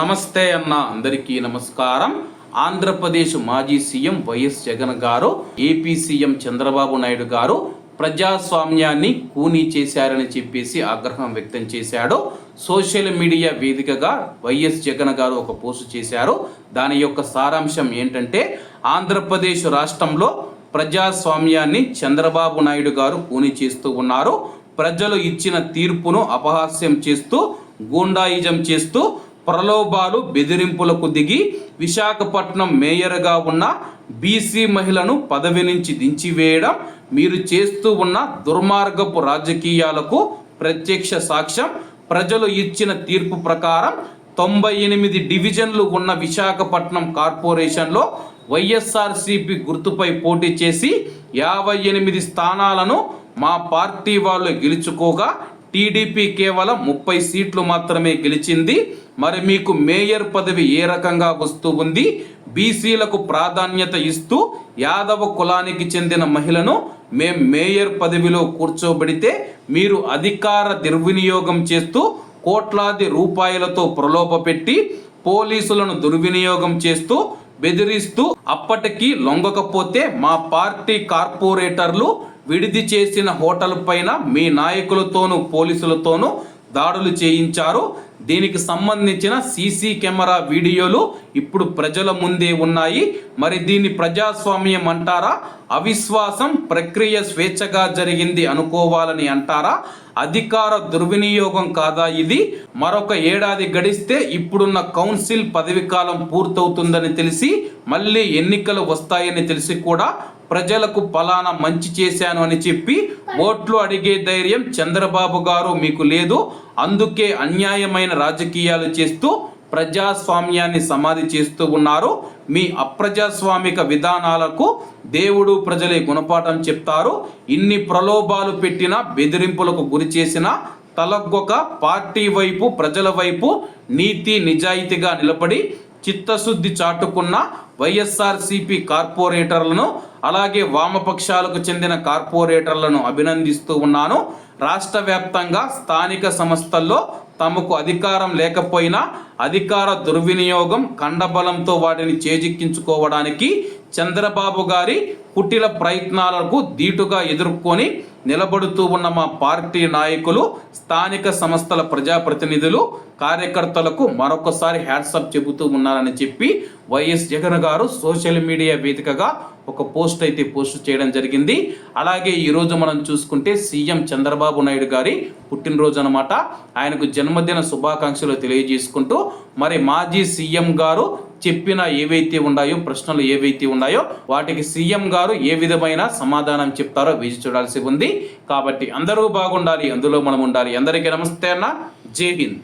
నమస్తే అన్న అందరికీ నమస్కారం. ఆంధ్రప్రదేశ్ మాజీ సీఎం వైఎస్ జగన్ గారు ఏపీ సీఎం చంద్రబాబు నాయుడు గారు ప్రజాస్వామ్యాన్ని కూనీ చేశారని చెప్పేసి ఆగ్రహం వ్యక్తం చేశాడు. సోషల్ మీడియా వేదికగా వైఎస్ జగన్ గారు ఒక పోస్ట్ చేశారు. దాని యొక్క సారాంశం ఏంటంటే ఆంధ్రప్రదేశ్ రాష్ట్రంలో ప్రజాస్వామ్యాన్ని చంద్రబాబు నాయుడు గారు కూనీ చేస్తూ ఉన్నారు. ప్రజలు ఇచ్చిన తీర్పును అపహాస్యం చేస్తూ గూండాయిజం చేస్తూ ప్రలోభాలు బెదిరింపులకు దిగి విశాఖపట్నం మేయర్గా ఉన్న బీసీ మహిళను పదవి నుంచి దించివేయడం మీరు చేస్తూ ఉన్న దుర్మార్గపు రాజకీయాలకు ప్రత్యక్ష సాక్ష్యం ప్రజలు ఇచ్చిన తీర్పు ప్రకారం తొంభై ఎనిమిది డివిజన్లు ఉన్న విశాఖపట్నం కార్పొరేషన్లో వైఎస్ఆర్సిపి గుర్తుపై పోటీ చేసి యాభై ఎనిమిది స్థానాలను మా పార్టీ వాళ్ళు గెలుచుకోగా టీడీపీ కేవలం ముప్పై సీట్లు మాత్రమే గెలిచింది. మరి మీకు మేయర్ పదవి ఏ రకంగా వస్తూ ఉంది? బీసీలకు ప్రాధాన్యత ఇస్తూ యాదవ కులానికి చెందిన మహిళను మేం మేయర్ పదవిలో కూర్చోబెడితే మీరు అధికార దుర్వినియోగం చేస్తూ కోట్లాది రూపాయలతో ప్రలోభపెట్టి పోలీసులను దుర్వినియోగం చేస్తూ బెదిరిస్తూ అప్పటికి లొంగకపోతే మా పార్టీ కార్పొరేటర్లు విడిది చేసిన హోటల్ పైన మీ నాయకులతోనూ పోలీసులతోనూ దాడులు చేయించారు. దీనికి సంబంధించిన సీసీ కెమెరా వీడియోలు ఇప్పుడు ప్రజల ముందే ఉన్నాయి. మరి దీన్ని ప్రజాస్వామ్యం అంటారా? అవిశ్వాసం ప్రక్రియ స్వేచ్ఛగా జరిగింది అనుకోవాలని అంటారా? అధికార దుర్వినియోగం కాదా ఇది? మరొక ఏడాది గడిస్తే ఇప్పుడున్న కౌన్సిల్ పదవి కాలం పూర్తవుతుందని తెలిసి మళ్ళీ ఎన్నికలు వస్తాయని తెలిసి కూడా ప్రజలకు ఫలానా మంచి చేశాను అని చెప్పి ఓట్లు అడిగే ధైర్యం చంద్రబాబు గారు మీకు లేదు. అందుకే అన్యాయమైన రాజకీయాలు చేస్తూ ప్రజాస్వామ్యాన్ని సమాధి చేస్తూ ఉన్నారు. మీ అప్రజాస్వామిక విధానాలకు దేవుడు ప్రజలే గుణపాఠం చెప్తారు. ఇన్ని ప్రలోభాలు పెట్టిన బెదిరింపులకు గురి చేసిన తలగొక పార్టీ వైపు ప్రజల వైపు నీతి నిజాయితీగా నిలబడి చిత్తశుద్ధి చాటుకున్న వైఎస్ఆర్సీపీ కార్పొరేటర్లను అలాగే వామపక్షాలకు చెందిన కార్పొరేటర్లను అభినందిస్తూ ఉన్నాను. రాష్ట్ర వ్యాప్తంగా స్థానిక సంస్థల్లో తమకు అధికారం లేకపోయినా అధికార దుర్వినియోగం కండబలంతో వాటిని చేజిక్కించుకోవడానికి చంద్రబాబు గారి కుటిల ప్రయత్నాలకు ధీటుగా ఎదుర్కొని నిలబడుతూ ఉన్న మా పార్టీ నాయకులు స్థానిక సంస్థల ప్రజాప్రతినిధులు కార్యకర్తలకు మరొకసారి హ్యాట్సప్ చెబుతూ ఉన్నారని చెప్పి వైఎస్ జగన్ గారు సోషల్ మీడియా వేదికగా ఒక పోస్ట్ అయితే పోస్ట్ చేయడం జరిగింది. అలాగే ఈరోజు మనం చూసుకుంటే సీఎం చంద్రబాబు నాయుడు గారి పుట్టినరోజు అనమాట ఆయనకు జన్మదిన శుభాకాంక్షలు తెలియజేసుకుంటూ మరి మాజీ సీఎం గారు చెప్పిన ఏవైతే ఉన్నాయో ప్రశ్నలు ఏవైతే ఉన్నాయో వాటికి సీఎం గారు ఏ విధమైన సమాధానం చెప్తారో వేచి చూడాల్సి ఉంది. కాబట్టి అందరూ బాగుండాలి అందులో మనం ఉండాలి. అందరికీ నమస్తే అన్న. జై హింద్.